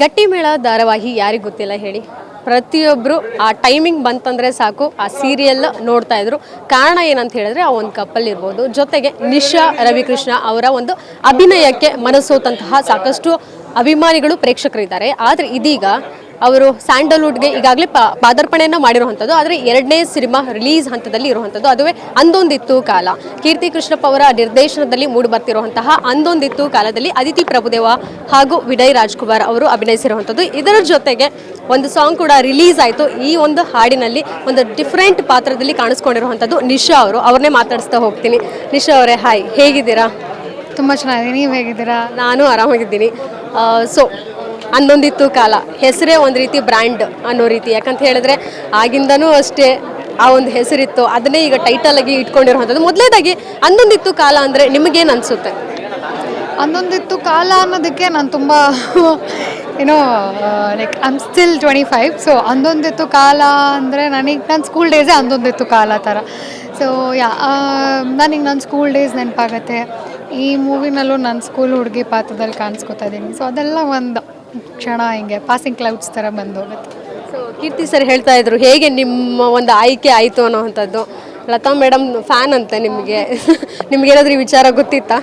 ಗಟ್ಟಿ ಮೇಳ ಧಾರಾವಾಹಿ ಯಾರಿಗೆ ಗೊತ್ತಿಲ್ಲ ಹೇಳಿ. ಪ್ರತಿಯೊಬ್ಬರು ಆ ಟೈಮಿಂಗ್ ಬಂತಂದರೆ ಸಾಕು, ಆ ಸೀರಿಯಲ್ ನೋಡ್ತಾ ಇದ್ರು. ಕಾರಣ ಏನಂತ ಹೇಳಿದ್ರೆ ಆ ಒಂದು ಕಪ್ಪಲ್ ಇರ್ಬೋದು. ಜೊತೆಗೆ ನಿಶಾ ರವಿಕೃಷ್ಣ ಅವರ ಒಂದು ಅಭಿನಯಕ್ಕೆ ಮನಸ್ಸೋತಂತಹ ಸಾಕಷ್ಟು ಅಭಿಮಾನಿಗಳು, ಪ್ರೇಕ್ಷಕರಿದ್ದಾರೆ. ಆದರೆ ಇದೀಗ ಅವರು ಸ್ಯಾಂಡಲ್ವುಡ್ಗೆ ಈಗಾಗಲೇ ಪಾದಾರ್ಪಣೆಯನ್ನು ಮಾಡಿರುವಂಥದ್ದು. ಆದರೆ ಎರಡನೇ ಸಿನಿಮಾ ರಿಲೀಸ್ ಹಂತದಲ್ಲಿ ಇರುವಂಥದ್ದು. ಅದುವೇ ಅಂದೊಂದಿತ್ತು ಕಾಲ. ಕೀರ್ತಿ ಕೃಷ್ಣಪ್ಪ ಅವರ ನಿರ್ದೇಶನದಲ್ಲಿ ಮೂಡಿ ಬರ್ತಿರುವಂತಹ ಅಂದೊಂದಿತ್ತು ಕಾಲದಲ್ಲಿ ಅದಿತಿ ಪ್ರಭುದೇವ ಹಾಗೂ ವಿನಯ್ ರಾಜ್ಕುಮಾರ್ ಅವರು ಅಭಿನಯಿಸಿರುವಂಥದ್ದು. ಇದರ ಜೊತೆಗೆ ಒಂದು ಸಾಂಗ್ ಕೂಡ ರಿಲೀಸ್ ಆಯಿತು. ಈ ಒಂದು ಹಾಡಿನಲ್ಲಿ ಒಂದು ಡಿಫ್ರೆಂಟ್ ಪಾತ್ರದಲ್ಲಿ ಕಾಣಿಸ್ಕೊಂಡಿರುವಂಥದ್ದು ನಿಶಾ ಅವರು. ಅವ್ರನ್ನೇ ಮಾತಾಡಿಸ್ತಾ ಹೋಗ್ತೀನಿ. ನಿಶಾ ಅವರೇ ಹಾಯ್ ಹೇಗಿದ್ದೀರಾ? ತುಂಬ ಚೆನ್ನಾಗಿದೆ ನೀವು ಹೇಗಿದ್ದೀರಾ? ನಾನು ಆರಾಮಾಗಿದ್ದೀನಿ. ಸೊ ಅಂದೊಂದಿತ್ತು ಕಾಲ. ಹೆಸರೇ ಒಂದು ರೀತಿ ಬ್ರ್ಯಾಂಡ್ ಅನ್ನೋ ರೀತಿ. ಯಾಕಂತ ಹೇಳಿದ್ರೆ ಆಗಿಂದನೂ ಅಷ್ಟೇ ಆ ಒಂದು ಹೆಸರಿತ್ತು. ಅದನ್ನೇ ಈಗ ಟೈಟಲ್ ಆಗಿ ಇಟ್ಕೊಂಡಿರುವಂಥದ್ದು. ಮೊದಲೇದಾಗಿ ಅಂದೊಂದಿತ್ತು ಕಾಲ ಅಂದರೆ ನಿಮಗೇನು ಅನಿಸುತ್ತೆ? ಅಂದೊಂದಿತ್ತು ಕಾಲ ಅನ್ನೋದಕ್ಕೆ ನಾನು ತುಂಬ, ಏನೋ like I'm still twenty five so ಅಂದೊಂದಿತ್ತು ಕಾಲ ಅಂದರೆ ನನಗೆ ನನ್ನ ಸ್ಕೂಲ್ ಡೇಸೇ ಅಂದೊಂದಿತ್ತು ಕಾಲ ಥರ ಸೊ ಯಾ ನನಗೆ ನನ್ನ ಸ್ಕೂಲ್ ಡೇಸ್ ನೆನಪಾಗತ್ತೆ. ಈ ಮೂವಿನಲ್ಲೂ ನನ್ನ ಸ್ಕೂಲ್ ಹುಡುಗಿ ಪಾತ್ರದಲ್ಲಿ ಕಾಣಿಸ್ಕೊತಾ ಇದ್ದೀನಿ ಸೊ ಅದೆಲ್ಲ ಒಂದು ಕ್ಷಣ ಹಿಂಗೆ ಪಾಸಿಂಗ್ ಕ್ಲೌಡ್ಸ್ ಥರ ಬಂದು. ಹೋಗುತ್ತೆ ಸೊ ಕೀರ್ತಿ ಸರ್ ಹೇಳ್ತಾ ಇದ್ರು ಹೇಗೆ ನಿಮ್ಮ ಒಂದು ಆಯ್ಕೆ ಆಯಿತು ಅನ್ನೋವಂಥದ್ದು? ಲತಾ ಮೇಡಮ್ ಫ್ಯಾನ್ ಅಂತೆ ನಿಮಗೆ. ನಿಮ್ಗೇನಾದ್ರೂ ಈ ವಿಚಾರ ಗೊತ್ತಿತ್ತಾ?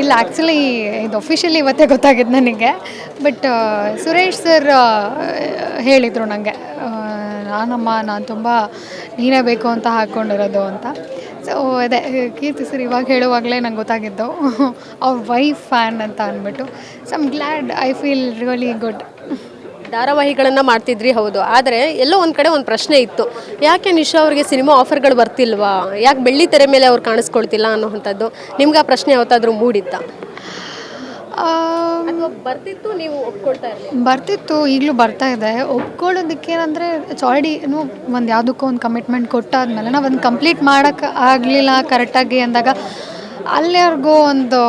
ಇಲ್ಲ ಆ್ಯಕ್ಚುಲಿ ಇದು ಅಫಿಷಿಯಲಿ ಇವತ್ತೇ ಗೊತ್ತಾಗಿದ್ದು ನನಗೆ. ಬಟ್ ಸುರೇಶ್ ಸರ್ ಹೇಳಿದರು ನನಗೆ ನಾನಮ್ಮ ನಾನು ತುಂಬ ನೀನೇ ಬೇಕು ಅಂತ ಹಾಕ್ಕೊಂಡಿರೋದು ಅಂತ. ಸೊ ಅದೇ, ಕೀರ್ತಿ ಸರ್ ಇವಾಗ ಹೇಳುವಾಗಲೇ ನಂಗೆ ಗೊತ್ತಾಗಿದ್ದು. ಅವ್ರ ವೈಫ್ ಫ್ಯಾನ್ ಅಂತ ಅಂದ್ಬಿಟ್ಟು. So I'm glad I feel really good ಧಾರಾವಾಹಿಗಳನ್ನು ಮಾಡ್ತಿದ್ರಿ, ಹೌದು. ಆದರೆ, ಎಲ್ಲೋ ಒಂದು ಕಡೆ ಒಂದು ಪ್ರಶ್ನೆ ಇತ್ತು. ಯಾಕೆ ನಿಶಾ ಅವರಿಗೆ ಸಿನಿಮಾ ಆಫರ್ಗಳು ಬರ್ತಿಲ್ವಾ? ಯಾಕೆ ಬೆಳ್ಳಿ ತೆರೆ ಮೇಲೆ ಅವ್ರು ಕಾಣಿಸ್ಕೊಳ್ತಿಲ್ಲ ಅನ್ನೋವಂಥದ್ದು ನಿಮ್ಗೆ ಆ ಪ್ರಶ್ನೆ ಯಾವತ್ತಾದರೂ ಮೂಡಿತ್ತಾ? ಬರ್ತಿತ್ತು ನೀವು ಒಪ್ಕೊಳ್ತಾ ಬರ್ತಿತ್ತು ಈಗಲೂ ಬರ್ತಾ ಇದೆ. ಒಪ್ಕೊಳ್ಳೋದಕ್ಕೆ ಏನಂದರೆ ಇಟ್ಸ್ ಆಲ್ರೆಡಿ ಏನು ಒಂದು ಯಾವುದಕ್ಕೂ ಒಂದು ಕಮಿಟ್ಮೆಂಟ್ ಕೊಟ್ಟಾದ್ಮೇಲೆ ನಾವು ಒಂದು ಕಂಪ್ಲೀಟ್ ಮಾಡೋಕ್ಕೆ ಆಗಲಿಲ್ಲ ಕರೆಕ್ಟಾಗಿ ಅಂದಾಗ ಅಲ್ಲಿವರೆಗೂ ಒಂದು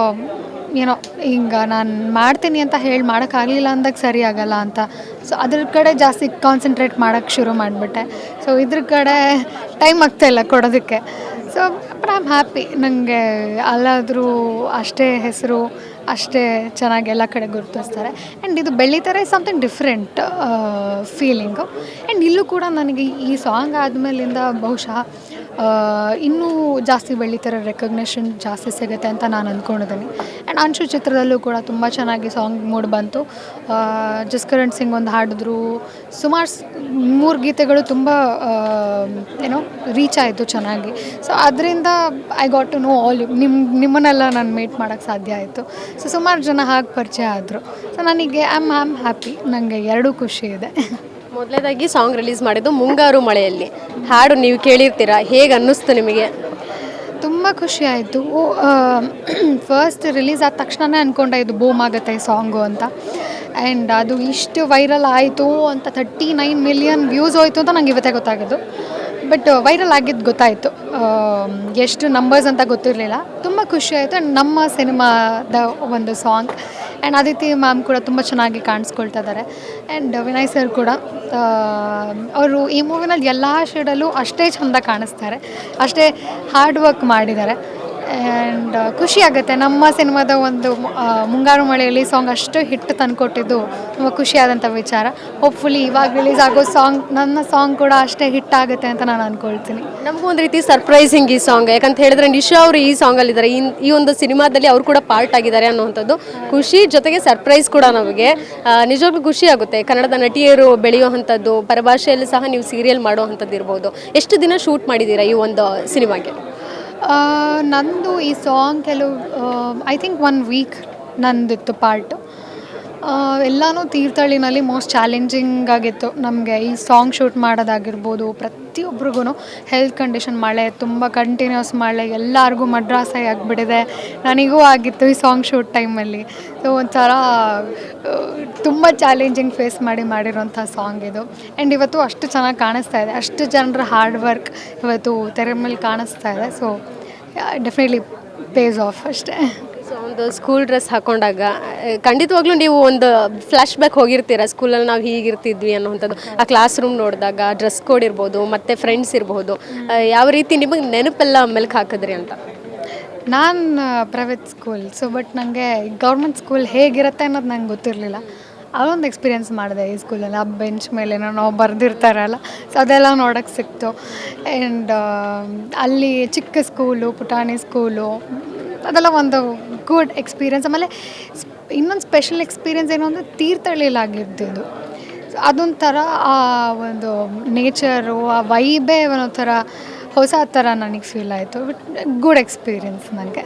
ಏನೋ ಹಿಂಗೆ ನಾನು ಮಾಡ್ತೀನಿ ಅಂತ ಹೇಳಿ ಮಾಡೋಕ್ಕಾಗಲಿಲ್ಲ ಅಂದಾಗ ಸರಿ ಆಗಲ್ಲ ಅಂತ. ಸೊ ಅದ್ರ ಕಡೆ ಜಾಸ್ತಿ ಕಾನ್ಸಂಟ್ರೇಟ್ ಮಾಡೋಕ್ಕೆ ಶುರು ಮಾಡಿಬಿಟ್ಟೆ. ಸೊ ಇದ್ರ ಕಡೆ ಟೈಮ್ ಆಗ್ತಾಯಿಲ್ಲ ಕೊಡೋದಕ್ಕೆ. So but I am happy ನನಗೆ ಅಲ್ಲಾದರೂ ಅಷ್ಟೇ ಹೆಸರು ಅಷ್ಟೇ ಚೆನ್ನಾಗಿ ಎಲ್ಲ ಕಡೆ ಗುರುತಿಸ್ತಾರೆ. ಆ್ಯಂಡ್ ಇದು ಬೆಳೀತಾರೆ ಸಮಥಿಂಗ್ ಡಿಫ್ರೆಂಟ್ ಫೀಲಿಂಗು ಆ್ಯಂಡ್ ಇಲ್ಲೂ ಕೂಡ ನನಗೆ ಈ ಸಾಂಗ್ ಆದಮೇಲಿಂದ ಬಹುಶಃ ಇನ್ನೂ ಜಾಸ್ತಿ ಬೆಳೀತಾರೆ ರೆಕಗ್ನೇಷನ್ ಜಾಸ್ತಿ ಸಿಗುತ್ತೆ ಅಂತ ನಾನು ಅಂದ್ಕೊಂಡಿದ್ದೀನಿ. ಆ್ಯಂಡ್ ಅಂಶು ಚಿತ್ರದಲ್ಲೂ ಕೂಡ ತುಂಬ ಚೆನ್ನಾಗಿ ಸಾಂಗ್ ಮೂಡ್ ಬಂತು. ಜಸ್ಕರಣ್ ಸಿಂಗ್ ಒಂದು ಹಾಡಿದ್ರು. ಸುಮಾರು ಮೂರು ಗೀತೆಗಳು ತುಂಬ ಏನೋ ರೀಚ್ ಆಯಿತು ಚೆನ್ನಾಗಿ. ಸೊ ಅದರಿಂದ I got to know all ನಿಮ್ಮ ನಿಮ್ಮನ್ನೆಲ್ಲ ನಾನು ಮೀಟ್ ಮಾಡೋಕ್ಕೆ ಸಾಧ್ಯ ಆಯಿತು. ಸೊ ಸುಮಾರು ಜನ ಹಾಗೆ ಪರಿಚಯ ಆದರು. ಸೊ ನನಗೆ ಐ ಆಮ್ ಹ್ಯಾಪಿ ನನಗೆ ಎರಡೂ ಖುಷಿ ಇದೆ. ಮೊದಲೇದಾಗಿ ಸಾಂಗ್ ರಿಲೀಸ್ ಮಾಡಿದ್ದು ಮುಂಗಾರು ಮಳೆಯಲ್ಲಿ. ಹಾಡು ನೀವು ಕೇಳಿರ್ತೀರಾ? ಹೇಗೆ ಅನ್ನಿಸ್ತು ನಿಮಗೆ? ತುಂಬ ಖುಷಿ ಆಯಿತು. ಫಸ್ಟ್ ರಿಲೀಸ್ ಆದ ತಕ್ಷಣನೇ ಅಂದ್ಕೊಂಡೆ ಇದು ಬೂಮ್ ಆಗುತ್ತೆ ಈ ಸಾಂಗು ಅಂತ. ಆ್ಯಂಡ್ ಅದು ಇಷ್ಟು ವೈರಲ್ ಆಯಿತು ಅಂತ ತರ್ಟಿ ನೈನ್ ಮಿಲಿಯನ್ ವ್ಯೂಸ್ ಹೋಯಿತು ಅಂತ ನಂಗೆ ಇವತ್ತೇ ಗೊತ್ತಾಗಿದ್ದು. ಬಟ್ ವೈರಲ್ ಆಗಿದ್ದು ಗೊತ್ತಾಯಿತು. ಎಷ್ಟು ನಂಬರ್ಸ್ ಅಂತ ಗೊತ್ತಿರಲಿಲ್ಲ. ತುಂಬ ಖುಷಿ ಆಯಿತು. ಆ್ಯಂಡ್ ನಮ್ಮ ಸಿನಿಮಾದ ಒಂದು ಸಾಂಗ್ ಆ್ಯಂಡ್ ಅದಿತಿ ಮ್ಯಾಮ್ ಕೂಡ ತುಂಬ ಚೆನ್ನಾಗಿ ಕಾಣಿಸ್ಕೊಳ್ತಾ ಇದ್ದಾರೆ. ಆ್ಯಂಡ್ ವಿನಯ್ ಸರ್ ಕೂಡ ಅವರು ಈ ಮೂವಿನಲ್ಲಿ ಎಲ್ಲ ಶೇಡಲ್ಲೂ ಅಷ್ಟೇ ಚೆಂದ ಕಾಣಿಸ್ತಾರೆ. ಅಷ್ಟೇ ಹಾರ್ಡ್ ವರ್ಕ್ ಮಾಡಿದ್ದಾರೆ. ಆ್ಯಂಡ್ ಖುಷಿ ಆಗುತ್ತೆ. ನಮ್ಮ ಸಿನಿಮಾದ ಒಂದು ಮುಂಗಾರು ಮಳೆಯಲ್ಲಿ ಸಾಂಗ್ ಅಷ್ಟು ಹಿಟ್ ತಂದುಕೊಟ್ಟಿದ್ದು ತುಂಬ ಖುಷಿಯಾದಂಥ ವಿಚಾರ. ಹೋಪ್ಫುಲಿ ಇವಾಗ ರಿಲೀಸ್ ಆಗೋ ಸಾಂಗ್ ನನ್ನ ಸಾಂಗ್ ಕೂಡ ಅಷ್ಟೇ ಹಿಟ್ ಆಗುತ್ತೆ ಅಂತ ನಾನು ಅಂದ್ಕೊಳ್ತೀನಿ ನಮಗೂ ಒಂದು ರೀತಿ ಸರ್ಪ್ರೈಸಿಂಗ್ ಈ ಸಾಂಗ್ ಯಾಕಂತ ಹೇಳಿದ್ರೆ ನಿಶಾ ಅವರು ಈ ಸಾಂಗಲ್ಲಿದ್ದಾರೆ ಈ ಈ ಒಂದು ಸಿನಿಮಾದಲ್ಲಿ ಅವರು ಕೂಡ ಪಾರ್ಟ್ ಆಗಿದ್ದಾರೆ ಅನ್ನುವಂಥದ್ದು. ಖುಷಿ ಜೊತೆಗೆ ಸರ್ಪ್ರೈಸ್ ಕೂಡ ನಮಗೆ. ನಿಜವಾಗ್ಲೂ ಖುಷಿ ಆಗುತ್ತೆ. ಕನ್ನಡದ ನಟಿಯರು ಬೆಳೆಯುವಂಥದ್ದು ಪರಭಾಷೆಯಲ್ಲಿ ಸಹ ನೀವು ಸೀರಿಯಲ್ ಮಾಡುವಂಥದ್ದು ಇರ್ಬೋದು ಎಷ್ಟು ದಿನ ಶೂಟ್ ಮಾಡಿದ್ದೀರಾ ಈ ಒಂದು ಸಿನಿಮಾಗೆ? ನಂದು ಈ ಸಾಂಗ್ ಕೆಲವು ಐ ಥಿಂಕ್ ಒನ್ ವೀಕ್ ನಂದಿತ್ತು ಪಾರ್ಟು. ಎಲ್ಲನೂ ತೀರ್ಥಹಳ್ಳಿನಲ್ಲಿ ಮೋಸ್ಟ್ ಚಾಲೆಂಜಿಂಗ್ ಆಗಿತ್ತು. ನಮಗೆ ಈ ಸಾಂಗ್ ಶೂಟ್ ಮಾಡೋದಾಗಿರ್ಬೋದು ಪ್ರತಿಯೊಬ್ರಿಗೂ ಹೆಲ್ತ್ ಕಂಡೀಷನ್ ಮಳೆ, ತುಂಬ ಕಂಟಿನ್ಯೂಸ್ ಮಳೆ, ಎಲ್ಲರಿಗೂ ಮಡ್ರಾಸ್ ಆಗಿಬಿಟ್ಟಿದೆ. ನನಗೂ ಆಗಿತ್ತು ಈ ಸಾಂಗ್ ಶೂಟ್ ಟೈಮಲ್ಲಿ ಸೊ ಒಂಥರ ತುಂಬ ಚಾಲೆಂಜಿಂಗ್ ಫೇಸ್ ಮಾಡಿ ಮಾಡಿರೋಂಥ ಸಾಂಗ್ ಇದು. ಆ್ಯಂಡ್ ಇವತ್ತು ಅಷ್ಟು ಚೆನ್ನಾಗಿ ಕಾಣಿಸ್ತಾ ಇದೆ. ಅಷ್ಟು ಜನರ ಹಾರ್ಡ್ ವರ್ಕ್ ಇವತ್ತು ತೆರೆ ಮೇಲೆ ಕಾಣಿಸ್ತಾ ಇದೆ. ಸೊ ಡೆಫಿನೆಟ್ಲಿ ಪೇಸ್ ಆಫ್ ಅಷ್ಟೇ. ಸೊ ಒಂದು ಸ್ಕೂಲ್ ಡ್ರೆಸ್ ಹಾಕೊಂಡಾಗ ಖಂಡಿತವಾಗ್ಲೂ ನೀವು ಒಂದು ಫ್ಲಾಶ್ ಬ್ಯಾಕ್ ಹೋಗಿರ್ತೀರ ಸ್ಕೂಲಲ್ಲಿ ನಾವು ಹೀಗಿರ್ತಿದ್ವಿ ಅನ್ನೋವಂಥದ್ದು. ಆ ಕ್ಲಾಸ್ ರೂಮ್ ನೋಡಿದಾಗ ಡ್ರೆಸ್ ಕೋಡ್ ಇರ್ಬೋದು, ಮತ್ತು ಫ್ರೆಂಡ್ಸ್ ಇರ್ಬೋದು. ಯಾವ ರೀತಿ ನಿಮಗೆ ನೆನಪೆಲ್ಲ ಮೆಲ್ಕ್ ಹಾಕಿದ್ರಿ ಅಂತ? ನಾನು ಪ್ರೈವೇಟ್ ಸ್ಕೂಲ್ ಸೊ ಬಟ್ ನನಗೆ ಗೌರ್ಮೆಂಟ್ ಸ್ಕೂಲ್ ಹೇಗಿರುತ್ತೆ ಅನ್ನೋದು ನಂಗೆ ಗೊತ್ತಿರಲಿಲ್ಲ. ಅದೊಂದು ಎಕ್ಸ್ಪೀರಿಯೆನ್ಸ್ ಮಾಡಿದೆ ಈ ಸ್ಕೂಲಲ್ಲಿ ಆ ಬೆಂಚ್ ಮೇಲೆ ನಾವು ಬರೆದಿರ್ತಾರಲ್ಲ. ಸೊ ಅದೆಲ್ಲ ನೋಡೋಕ್ಕೆ ಸಿಕ್ತು. ಆ್ಯಂಡ್ ಅಲ್ಲಿ ಚಿಕ್ಕ ಸ್ಕೂಲು ಪುಟಾಣಿ ಸ್ಕೂಲು ಅದೆಲ್ಲ ಒಂದು ಗುಡ್ ಎಕ್ಸ್ಪೀರಿಯೆನ್ಸ್. ಆಮೇಲೆ ಇನ್ನೊಂದು ಸ್ಪೆಷಲ್ ಎಕ್ಸ್ಪೀರಿಯನ್ಸ್ ಏನು ಅಂದರೆ ತೀರ್ಥಹಳ್ಳಿಲಾಗಿದ್ದು ಅದೊಂಥರ ಆ ಒಂದು ನೇಚರು, ಆ ವೈಬೇ ಒಂದೊಂಥರ ಹೊಸ ಥರ ನನಗೆ ಫೀಲ್ ಆಯಿತು. ಬಟ್ ಗುಡ್ ಎಕ್ಸ್ಪೀರಿಯನ್ಸ್ ನನಗೆ.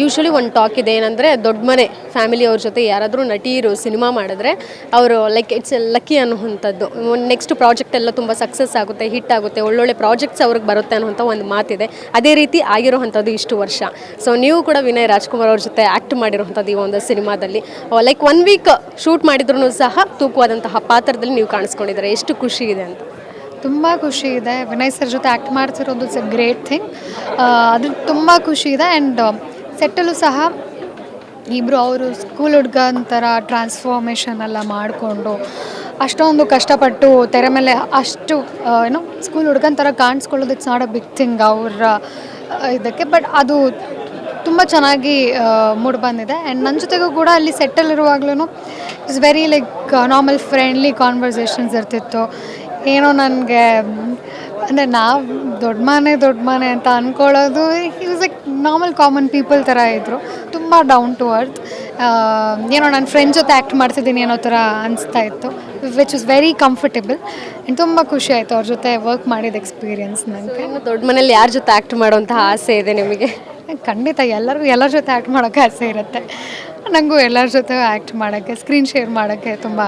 ಯೂಶ್ವಲಿ ಒಂದು ಟಾಕ್ ಇದೆ ಏನಂದರೆ ದೊಡ್ಡ ಮನೆ, ಫ್ಯಾಮಿಲಿ ಅವ್ರ ಜೊತೆ ಯಾರಾದರೂ ನಟಿಯರು ಸಿನಿಮಾ ಮಾಡಿದ್ರೆ ಅವರು ಲೈಕ್ ಇಟ್ಸ್ ಲಕ್ಕಿ ಅನ್ನುವಂಥದ್ದು. ನೆಕ್ಸ್ಟ್ ಪ್ರಾಜೆಕ್ಟ್ ಎಲ್ಲ ತುಂಬ ಸಕ್ಸಸ್ ಆಗುತ್ತೆ ಹಿಟ್ ಆಗುತ್ತೆ, ಒಳ್ಳೊಳ್ಳೆ ಪ್ರಾಜೆಕ್ಟ್ಸ್ ಅವ್ರಿಗೆ ಬರುತ್ತೆ ಅನ್ನುವಂಥ ಒಂದು ಮಾತಿದೆ. ಅದೇ ರೀತಿ ಆಗಿರೋವಂಥದ್ದು ಇಷ್ಟು ವರ್ಷ. ಸೊ ನೀವು ಕೂಡ ವಿನಯ್ ರಾಜ್ಕುಮಾರ್ ಅವ್ರ ಜೊತೆ ಆ್ಯಕ್ಟ್ ಮಾಡಿರುವಂಥದ್ದು ಈ ಒಂದು ಸಿನಿಮಾದಲ್ಲಿ. ಲೈಕ್ ಒನ್ ವೀಕ್ ಶೂಟ್ ಮಾಡಿದ್ರು ಸಹ ತೂಕವಾದಂತಹ ಪಾತ್ರದಲ್ಲಿ ನೀವು ಕಾಣಿಸ್ಕೊಂಡಿದ್ದಾರೆ. ಎಷ್ಟು ಖುಷಿ ಇದೆ ಅಂತ. ತುಂಬ ಖುಷಿ ಇದೆ. ವಿನಯ್ ಸರ್ ಜೊತೆ ಆ್ಯಕ್ಟ್ ಮಾಡ್ತಿರೋದು ಇಟ್ಸ್ ಎ ಗ್ರೇಟ್ ಥಿಂಗ್ ಅದು ತುಂಬ ಖುಷಿ ಇದೆ ಆ್ಯಂಡ್ ಸೆಟ್ಟಲ್ಲೂ ಸಹ ಇಬ್ಬರು ಅವರು ಸ್ಕೂಲ್ ಹುಡ್ಗನ ಥರ ಟ್ರಾನ್ಸ್ಫಾರ್ಮೇಷನ್ ಎಲ್ಲ ಮಾಡಿಕೊಂಡು ಅಷ್ಟೊಂದು ಕಷ್ಟಪಟ್ಟು ತೆರೆ ಮೇಲೆ ಅಷ್ಟು ಏನು ಸ್ಕೂಲ್ ಹುಡ್ಗನ ಥರ ಕಾಣಿಸ್ಕೊಳ್ಳೋದು it's not a big thing ಅವರ ಇದಕ್ಕೆ. ಬಟ್ ಅದು ತುಂಬ ಚೆನ್ನಾಗಿ ಮೂಡ್ ಬಂದಿದೆ. ಆ್ಯಂಡ್ ನನ್ನ ಜೊತೆಗೂ ಕೂಡ ಅಲ್ಲಿ ಸೆಟ್ಟಲ್ಲಿರುವಾಗ್ಲೂ it's very like normal friendly conversations ಇರ್ತಿತ್ತು. ಏನೋ ನನಗೆ ಅಂದರೆ ನಾವು ದೊಡ್ಡ ಮನೆ ದೊಡ್ಡ ಮನೆ ಅಂತ ಅಂದ್ಕೊಳ್ಳೋದು is like normal common people ಥರ ಇದ್ದರು ತುಂಬ ಡೌನ್ ಟು ಅರ್ತ್ ಏನೋ ನನ್ನ ಫ್ರೆಂಡ್ ಜೊತೆ ಆ್ಯಕ್ಟ್ ಮಾಡ್ತಿದ್ದೀನಿ ಅನ್ನೋ ಥರ ಅನಿಸ್ತಾ ಇತ್ತು which is very comfortable and ತುಂಬ ಖುಷಿ ಆಯಿತು ಅವ್ರ ಜೊತೆ ವರ್ಕ್ ಮಾಡಿದ ಎಕ್ಸ್ಪೀರಿಯನ್ಸ್ ನನಗೆ ದೊಡ್ಡ ಮನೇಲಿ ಯಾರ ಜೊತೆ ಆ್ಯಕ್ಟ್ ಮಾಡುವಂಥ ಆಸೆ ಇದೆ ನಿಮಗೆ? ಖಂಡಿತ ಎಲ್ಲರಿಗೂ ಎಲ್ಲರ ಜೊತೆ ಆ್ಯಕ್ಟ್ ಮಾಡೋಕ್ಕೆ ಆಸೆ ಇರುತ್ತೆ. ನನಗೂ ಎಲ್ಲರ ಜೊತೆ ಆ್ಯಕ್ಟ್ ಮಾಡೋಕ್ಕೆ ಸ್ಕ್ರೀನ್ ಶೇರ್ ಮಾಡೋಕ್ಕೆ ತುಂಬ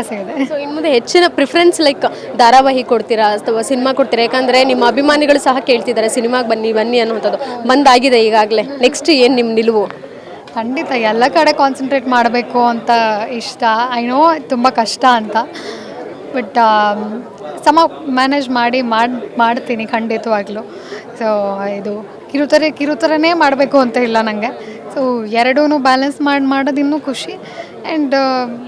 ಆಸೆ ಇದೆ. ಸೊ ಇನ್ನು ಮುಂದೆ ಹೆಚ್ಚಿನ ಪ್ರಿಫರೆನ್ಸ್ ಲೈಕ್ ಧಾರಾವಾಹಿ ಕೊಡ್ತೀರಾ ಅಥವಾ ಸಿನಿಮಾ ಕೊಡ್ತೀರಾ? ಯಾಕಂದ್ರೆ ನಿಮ್ಮ ಅಭಿಮಾನಿಗಳು ಸಹ ಕೇಳ್ತಿದ್ದಾರೆ ಸಿನಿಮಾಗೆ ಬನ್ನಿ ಬನ್ನಿ ಅನ್ನುವಂಥದ್ದು. ಬಂದಾಗಿದೆ ಈಗಾಗಲೇ. ನೆಕ್ಸ್ಟ್ ಏನು ನಿಮ್ಮ ನಿಲುವು? ಖಂಡಿತ ಎಲ್ಲ ಕಡೆ ಕಾನ್ಸಂಟ್ರೇಟ್ ಮಾಡಬೇಕು ಅಂತ ಇಷ್ಟ. ಐ ನೋ ತುಂಬ ಕಷ್ಟ ಅಂತ. ಬಟ್ ಸಮ ಮ್ಯಾನೇಜ್ ಮಾಡಿ ಮಾಡಿ ಮಾಡ್ತೀನಿ ಖಂಡಿತವಾಗ್ಲೂ. ಸೊ ಇದು ಕಿರುತರೆ ಕಿರುತರನೇ ಮಾಡಬೇಕು ಅಂತ ಇಲ್ಲ ನನಗೆ ಸೊ ಎರಡೂ ಬ್ಯಾಲೆನ್ಸ್ ಮಾಡಿ ಮಾಡೋದು ಇನ್ನೂ ಖುಷಿ. ಆ್ಯಂಡ್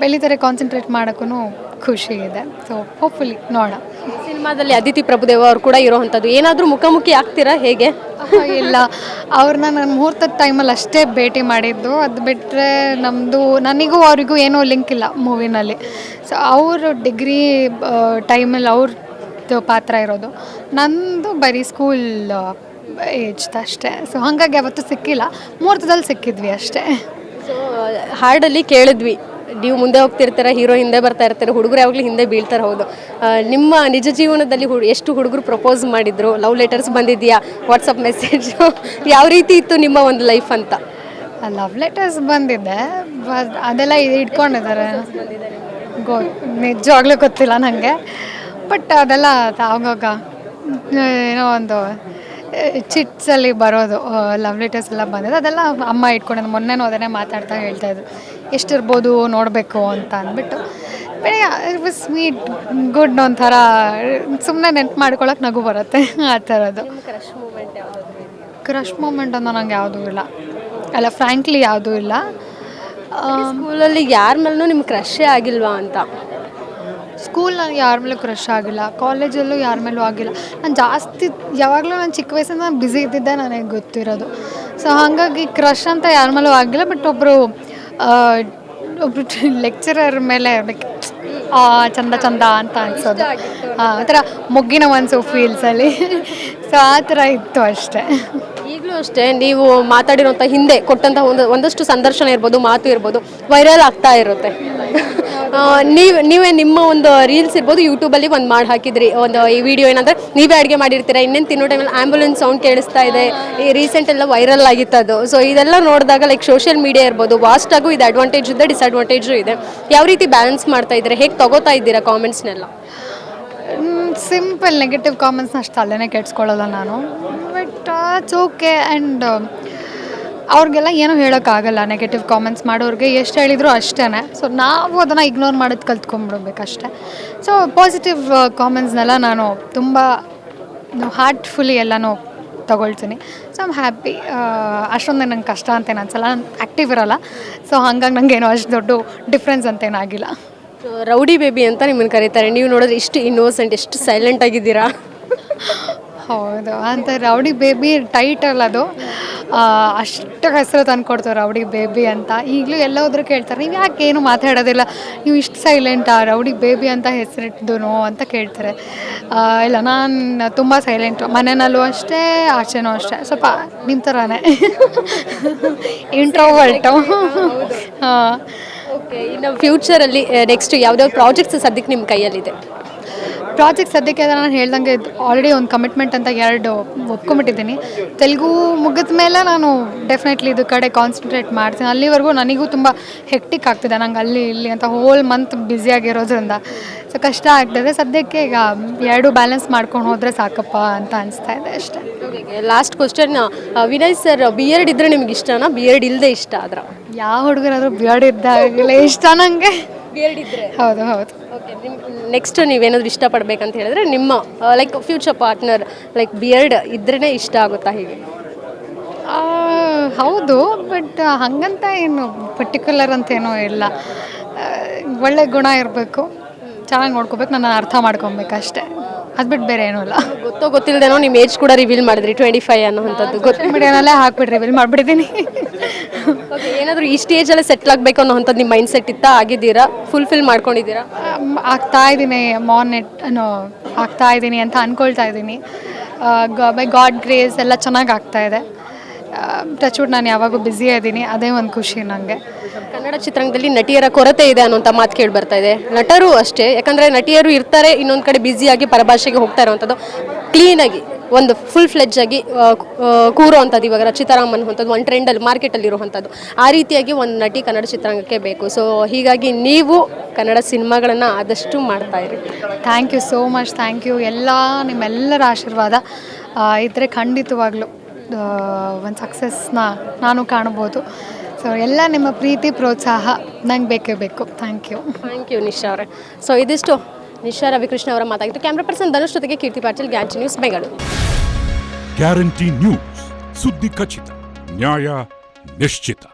ಬೆಳಿತಾರೆ ಕಾನ್ಸಂಟ್ರೇಟ್ ಮಾಡೋಕ್ಕೂ ಖುಷಿ ಇದೆ. ಸೊ ಹೋಪ್ಫುಲಿ ನೋಡೋಣ. ಸಿನಿಮಾದಲ್ಲಿ ಅದಿತಿ ಪ್ರಭುದೇವ ಅವರು ಕೂಡ ಇರೋವಂಥದ್ದು ಏನಾದರೂ ಮುಖಾಮುಖಿ ಆಗ್ತೀರಾ ಹೇಗೆ? ಇಲ್ಲ. ಅವ್ರನ್ನ ನಾನು ಮುಹೂರ್ತದ ಟೈಮಲ್ಲಿ ಅಷ್ಟೇ ಭೇಟಿ ಮಾಡಿದ್ದು. ಅದು ಬಿಟ್ಟರೆ ನಮ್ಮದು ನನಗೂ ಅವರಿಗೂ ಏನೂ ಲಿಂಕ್ ಇಲ್ಲ ಮೂವಿನಲ್ಲಿ ಸೊ ಅವರು ಡಿಗ್ರಿ ಟೈಮಲ್ಲಿ ಅವ್ರದ್ದು ಪಾತ್ರ ಇರೋದು. ನಂದು ಬರೀ ಸ್ಕೂಲ್ ಏಜ್ದು ಅಷ್ಟೇ ಸೊ ಹಾಗಾಗಿ ಅವತ್ತು ಸಿಕ್ಕಿಲ್ಲ. ಮುಹೂರ್ತದಲ್ಲಿ ಸಿಕ್ಕಿದ್ವಿ ಅಷ್ಟೇ. ಸೊ ಹಾಡಲ್ಲಿ ಕೇಳಿದ್ವಿ, ನೀವು ಮುಂದೆ ಹೋಗ್ತಿರ್ತೀರ, ಹೀರೋ ಹಿಂದೆ ಬರ್ತಾ ಇರ್ತಾರೆ, ಹುಡುಗರು ಯಾವಾಗಲೂ ಹಿಂದೆ ಬೀಳ್ತಾರೆ ಹೌದು. ನಿಮ್ಮ ನಿಜ ಜೀವನದಲ್ಲಿ ಹುಡು, ಎಷ್ಟು ಹುಡುಗರು ಪ್ರಪೋಸ್ ಮಾಡಿದ್ರು? ಲವ್ ಲೆಟರ್ಸ್ ಬಂದಿದೆಯಾ? ವಾಟ್ಸಪ್ ಮೆಸೇಜ್ ಯಾವ ರೀತಿ ಇತ್ತು ನಿಮ್ಮ ಒಂದು ಲೈಫ್ ಅಂತ? ಲವ್ ಲೆಟರ್ಸ್ ಬಂದಿದೆ, ಬಟ್ ಅದೆಲ್ಲ ಇಟ್ಕೊಂಡಿದ್ದಾರೆ. ಗೋ, ನಿಜವಾಗ್ಲೂ ಗೊತ್ತಿಲ್ಲ ನನಗೆ ಬಟ್ ಅದೆಲ್ಲ ಆವಾಗ ಏನೋ ಒಂದು ಚಿಟ್ಸಲ್ಲಿ ಬರೋದು ಲವ್ ಲೆಟರ್ಸ್ ಎಲ್ಲ ಬಂದಿದೆ. ಅದೆಲ್ಲ ಅಮ್ಮ ಇಟ್ಕೊಂಡಿದ್ದು ಮೊನ್ನೆನೂ ಅದನ್ನೇ ಮಾತಾಡ್ತಾ ಹೇಳ್ತಾ ಇದ್ರು ಎಷ್ಟಿರ್ಬೋದು ನೋಡಬೇಕು ಅಂತ ಅಂದ್ಬಿಟ್ಟು. ವಾಸ್ ಸ್ವೀಟ್ ಗುಡ್ ಒಂಥರ ಸುಮ್ಮನೆ ನೆನ್ಪು ಮಾಡ್ಕೊಳಕ್ಕೆ ನಗು ಬರುತ್ತೆ ಆ ಥರದ್ದು. ಕ್ರಶ್ ಮೂಮೆಂಟ್ ಅನ್ನೋ ನಂಗೆ ಯಾವುದೂ ಇಲ್ಲ. ಅಲ್ಲ ಫ್ರ್ಯಾಂಕ್ಲಿ ಯಾವುದೂ ಇಲ್ಲ. ಸ್ಕೂಲಲ್ಲಿ ಯಾರ ಮೇಲೂ ನಿಮ್ಗೆ ಕ್ರಶೇ ಆಗಿಲ್ವಾ ಅಂತ. ಸ್ಕೂಲ್ನಲ್ಲಿ ಯಾರ ಮೇಲೂ ಕ್ರಶ್ ಆಗಿಲ್ಲ ಕಾಲೇಜಲ್ಲೂ ಯಾರ ಮೇಲೂ ಆಗಿಲ್ಲ. ನಾನು ಜಾಸ್ತಿ, ಯಾವಾಗಲೂ ನಾನು ಚಿಕ್ಕ ವಯಸ್ಸಿಂದ ನಾನು ಬ್ಯುಸಿ ಇದ್ದಿದ್ದೆ ನನಗೆ ಗೊತ್ತಿರೋದು. ಸೊ ಹಾಗಾಗಿ ಕ್ರಶ್ ಅಂತ ಯಾರ ಮೇಲೂ ಆಗಿಲ್ಲ ಬಟ್ ಒಬ್ಬರು ಒಬ್ಬರು ಲೆಕ್ಚರರ್ ಮೇಲೆ ಲೈಕ್ ಆ, ಚಂದ ಚಂದ ಅಂತ ಅನ್ಸೋದು. ಆ ಥರ ಮೊಗ್ಗಿನ ಮನಸ್ಸು ಫೀಲ್ಸಲ್ಲಿ ಸೊ ಆ ಥರ ಇತ್ತು ಅಷ್ಟೇ. ಈಗಲೂ ಅಷ್ಟೇ, ನೀವು ಮಾತಾಡಿರೋಂಥ ಹಿಂದೆ ಕೊಟ್ಟಂಥ ಒಂದು, ಒಂದಷ್ಟು ಸಂದರ್ಶನ ಇರ್ಬೋದು, ಮಾತು ಇರ್ಬೋದು ವೈರಲ್ ಆಗ್ತಾ ಇರುತ್ತೆ. ನೀವು, ನೀವೇ ನಿಮ್ಮ ಒಂದು ರೀಲ್ಸ್ ಇರ್ಬೋದು ಯೂಟ್ಯೂಬಲ್ಲಿ ಒಂದು ಮಾಡಿ ಹಾಕಿದ್ರಿ. ಒಂದು ಈ ವಿಡಿಯೋ ಏನಂದ್ರೆ, ನೀವೇ ಅಡುಗೆ ಮಾಡಿರ್ತೀರಾ? ಇನ್ನೇನು ತಿನ್ನೋ ಟೈಮಲ್ಲಿ ಆ್ಯಂಬುಲೆನ್ಸ್ ಸೌಂಡ್ ಕೇಳಿಸ್ತಾ ಇದೆ. ಈ ರೀಸೆಂಟ್ ಎಲ್ಲ ವೈರಲ್ ಆಗಿತ್ತು ಅದು. ಸೊ ಇದೆಲ್ಲ ನೋಡಿದಾಗ ಲೈಕ್ ಸೋಷಿಯಲ್ ಮೀಡಿಯಾ ಇರ್ಬೋದು ವಾಸ್ಟಾಗೂ ಇದು ಅಡ್ವಾಂಟೇಜ್ ಇದೆ ಡಿಸ್ಅಡ್ವಾಂಟೇಜು ಇದೆ. ಯಾವ ರೀತಿ ಬ್ಯಾಲೆನ್ಸ್ ಮಾಡ್ತಾ ಇದ್ದೀರಾ? ಹೇಗೆ ತಗೋತಾ ಇದ್ದೀರಾ ಕಾಮೆಂಟ್ಸ್ನೆಲ್ಲ ಸಿಂಪಲ್ ನೆಗೆಟಿವ್ ಕಾಮೆಂಟ್ಸ್ನ ಅಷ್ಟು ಅಲ್ಲೇ ಕೆಡ್ಸ್ಕೊಳ್ಳಲ್ಲ ನಾನು. ಬಟ್ ಇಟ್ಸ್ ಓಕೆ ಆ್ಯಂಡ್ ಅವ್ರಿಗೆಲ್ಲ ಏನೂ ಹೇಳೋಕ್ಕಾಗಲ್ಲ ನೆಗೆಟಿವ್ ಕಾಮೆಂಟ್ಸ್ ಮಾಡೋರಿಗೆ ಎಷ್ಟು ಹೇಳಿದ್ರು ಅಷ್ಟೇ ಸೊ ನಾವು ಅದನ್ನು ಇಗ್ನೋರ್ ಮಾಡೋದು ಕಲ್ತ್ಕೊಂಡ್ಬಿಡ್ಬೇಕಷ್ಟೇ. ಸೊ ಪಾಸಿಟಿವ್ ಕಾಮೆಂಟ್ಸ್ನೆಲ್ಲ ನಾನು ತುಂಬ ಹಾರ್ಟ್ಫುಲಿ ಎಲ್ಲನೂ ತಗೊಳ್ತೀನಿ. ಸೊ ಐಮ್ ಹ್ಯಾಪಿ ಅಷ್ಟೊಂದು ನಂಗೆ ಕಷ್ಟ ಅಂತೇನು ಅನ್ಸಲ್ಲ. ನಾನು ಆ್ಯಕ್ಟಿವ್ ಇರೋಲ್ಲ. ಸೊ ಹಂಗಾಗಿ ನನಗೇನು ಅಷ್ಟು ದೊಡ್ಡ ಡಿಫ್ರೆನ್ಸ್ ಅಂತೇನಾಗಿಲ್ಲ ರೌಡಿ ಬೇಬಿ ಅಂತ ನಿಮ್ಮನ್ನು ಕರೀತಾರೆ. ನೀವು ನೋಡಿದ್ರೆ ಇಷ್ಟು ಇನ್ನೋಸೆಂಟ್ ಎಷ್ಟು ಸೈಲೆಂಟ್ ಆಗಿದ್ದೀರಾ? ಹೌದು. ಅಂತ ರೌಡಿ ಬೇಬಿ ಟೈಟಲ್ ಅದು. ಅಷ್ಟು ಹೆಸರು ತಂದು ಕೊಡ್ತಾರೆ ರೌಡಿ ಬೇಬಿ ಅಂತ. ಈಗಲೂ ಎಲ್ಲ ಹೋದ್ರೂ ಕೇಳ್ತಾರೆ ನೀವು ಯಾಕೆ ಏನು ಮಾತಾಡೋದಿಲ್ಲ? ನೀವು ಇಷ್ಟು ಸೈಲೆಂಟಾ ರೌಡಿ ಬೇಬಿ ಅಂತ ಹೆಸರಿಟ್ಟಿದ್ದು ಅಂತ ಕೇಳ್ತಾರೆ. ಇಲ್ಲ ನಾನು ತುಂಬ ಸೈಲೆಂಟು ಮನೆಯಲ್ಲೂ ಅಷ್ಟೇ ಆಚೆನೂ ಅಷ್ಟೇ. ಸ್ವಲ್ಪ ನಿಮ್ಮ ಥರನೇ ಇಂಟ್ರೋವರ್ಟು ಹಾಂ. ಓಕೆ ಇನ್ನು ಫ್ಯೂಚರಲ್ಲಿ ನೆಕ್ಸ್ಟ್ ಯಾವ್ದಾವ್ದು ಪ್ರಾಜೆಕ್ಟ್ಸ್ ಸದ್ಯಕ್ಕೆ ನಿಮ್ಮ ಕೈಯಲ್ಲಿದೆ? ಪ್ರಾಜೆಕ್ಟ್ ಸದ್ಯಕ್ಕೆ ನಾನು ಹೇಳ್ದಂಗೆ ಆಲ್ರೆಡಿ ಒಂದು ಕಮಿಟ್ಮೆಂಟ್ ಅಂತ ಎರಡು ಒಪ್ಕೊಂಬಿಟ್ಟಿದ್ದೀನಿ ತೆಲುಗು ಮುಗಿದ ಮೇಲೆ ನಾನು ಡೆಫಿನೆಟ್ಲಿ ಇದು ಕಡೆ ಕಾನ್ಸಂಟ್ರೇಟ್ ಮಾಡ್ತೀನಿ. ಅಲ್ಲಿವರೆಗೂ ನನಗೂ ತುಂಬ ಹೆಕ್ಟಿಕ್ ಆಗ್ತಿದೆ. ನಂಗೆ ಅಲ್ಲಿ ಇಲ್ಲಿ ಅಂತ ಹೋಲ್ ಮಂತ್ ಬ್ಯುಸಿಯಾಗಿರೋದ್ರಿಂದ ಸೊ ಕಷ್ಟ ಆಗ್ತದೆ. ಸದ್ಯಕ್ಕೆ ಈಗ ಎರಡು ಬ್ಯಾಲೆನ್ಸ್ ಮಾಡ್ಕೊಂಡು ಹೋದರೆ ಸಾಕಪ್ಪ ಅಂತ ಅನಿಸ್ತಾ ಇದೆ ಅಷ್ಟೇ. Last question Vinay sir beard ಇದ್ರೆ ನಿಮ್ಗೆ ಇಷ್ಟನಾ? ಬಿ ಎರ್ಡ್ ಇಲ್ಲದೆ ಇಷ್ಟ ಆದ್ರೆ? ಯಾವ ಹುಡುಗರಾದ್ರೂ ಬಿಯರ್ಡ್ ಇದ್ದಾಗಲೇ ಇಷ್ಟ ನನಗೆ ಬಿ ಎಡ್ ಇದ್ರೆ ಹೌದು ಹೌದು. ಓಕೆ ನಿಮ್ಮ ನೆಕ್ಸ್ಟ್ ನೀವೇನಾದರೂ ಇಷ್ಟಪಡ್ಬೇಕಂತ ಹೇಳಿದ್ರೆ ನಿಮ್ಮ like future partner like beard ಇದ್ರೇ ಇಷ್ಟ ಆಗುತ್ತಾ ಹೀಗೆ? ಆ, ಹೌದು ಬಟ್ ಹಂಗಂತ ಏನು ಪರ್ಟಿಕ್ಯುಲರ್ ಅಂತ ಏನೋ ಇಲ್ಲ. ಆ, ಒಳ್ಳೆ ಗುಣ ಇರಬೇಕು. ಚೆನ್ನಾಗಿ ನೋಡ್ಕೋಬೇಕು ನನ್ನ ಅರ್ಥ ಮಾಡ್ಕೊಬೇಕು ಅಷ್ಟೇ ಅದು ಬಿಟ್ಟು ಬೇರೆ ಏನೂ ಇಲ್ಲ. ಗೊತ್ತೋ ಗೊತ್ತಿಲ್ಲದೇನೋ ನಿಮ್ಮ ಏಜ್ ಕೂಡ ರಿವೀಲ್ ಮಾಡಿದ್ರಿ ಟ್ವೆಂಟಿ ಫೈವ್ ಅನ್ನೋವಂಥದ್ದು ಗೊತ್ತು ಮೀಡಿಯಾನಲ್ಲೇ ಹಾಕ್ಬಿಟ್ರಿ ರಿವೀಲ್ ಮಾಡಿಬಿಟ್ಟಿದ್ದೀನಿ ಏನಾದರೂ ಈ ಸ್ಟೇಜಲ್ಲೇ ಸೆಟ್ಲ್ ಆಗಬೇಕು ಅನ್ನೋಂಥದ್ದು ನಿಮ್ಮ ಮೈಂಡ್ ಸೆಟ್ ಇತ್ತಾ? ಆಗಿದ್ದೀರಾ? ಫುಲ್ಫಿಲ್ ಮಾಡ್ಕೊಂಡಿದ್ದೀರಾ? ಆಗ್ತಾ ಇದ್ದೀನಿ ಮಾರ್ನೆಟ್ ಅನ್ನೋ ಆಗ್ತಾ ಇದ್ದೀನಿ ಅಂತ ಅಂದ್ಕೊಳ್ತಾ ಇದ್ದೀನಿ ಬೈ ಗಾಡ್ ಗ್ರೇಸ್ ಎಲ್ಲ ಚೆನ್ನಾಗಿ ಆಗ್ತಾ ಇದೆ. ಟಚ್ವುಡ್ ನಾನು ಯಾವಾಗೂ ಬ್ಯುಸಿ ಇದ್ದೀನಿ ಅದೇ ಒಂದು ಖುಷಿ ನನಗೆ ಕನ್ನಡ ಚಿತ್ರರಂಗದಲ್ಲಿ ನಟಿಯರ ಕೊರತೆ ಇದೆ ಅನ್ನೋಂಥ ಮಾತು ಕೇಳಿ ಬರ್ತಾ ಇದೆ. ನಟರು ಅಷ್ಟೇ, ಯಾಕಂದರೆ ನಟಿಯರು ಇರ್ತಾರೆ, ಇನ್ನೊಂದು ಕಡೆ ಬ್ಯುಸಿಯಾಗಿ ಪರಭಾಷೆಗೆ ಹೋಗ್ತಾ ಇರೋವಂಥದ್ದು ಕ್ಲೀನಾಗಿ ಒಂದು ಫುಲ್ ಫ್ಲೆಜ್ ಆಗಿ ಕೂರೋ ಇವಾಗ ರಚಿತಾರಾಮ್ ಅನ್ನುವಂಥದ್ದು ಒಂದು ಟ್ರೆಂಡಲ್ಲಿ ಮಾರ್ಕೆಟಲ್ಲಿ ಇರುವಂಥದ್ದು ಆ ರೀತಿಯಾಗಿ ಒಂದು ನಟಿ ಕನ್ನಡ ಚಿತ್ರರಂಗಕ್ಕೆ ಬೇಕು. ಸೊ ಹೀಗಾಗಿ ನೀವು ಕನ್ನಡ ಸಿನಿಮಾಗಳನ್ನು ಆದಷ್ಟು ಮಾಡ್ತಾ ಇರಿ. Thank you so much thank you ಎಲ್ಲ, ನಿಮ್ಮೆಲ್ಲರ ಆಶೀರ್ವಾದ ಇದ್ದರೆ ಖಂಡಿತವಾಗ್ಲೂ ಒಂದು ಸಕ್ಸಸ್ನ ನಾನು ಕಾಣ್ಬೋದು ಸೊ ಎಲ್ಲ ನಿಮ್ಮ ಪ್ರೀತಿ ಪ್ರೋತ್ಸಾಹ ನಂಗೆ ಬೇಕೇ ಬೇಕು. Thank you thank you Nisha ಅವರೇ. ಸೊ ಇದಿಷ್ಟು ನಿಶಾ ರವಿಕೃಷ್ಣ ಅವರ ಮಾತಾಗಿತ್ತು ಕ್ಯಾಮ್ರಾ ಪರ್ಸನ್ ಧನುಷ್ ಜೊತೆಗೆ ಕೀರ್ತಿ ಪಾಟೀಲ್ ಗ್ಯಾಚ್ ನ್ಯೂಸ್ ಬೆಂಗಳೂರು ಗ್ಯಾರಂಟಿ ನ್ಯೂಸ್ ಸುದ್ದಿ ಖಚಿತ ನ್ಯಾಯ ನಿಶ್ಚಿತ.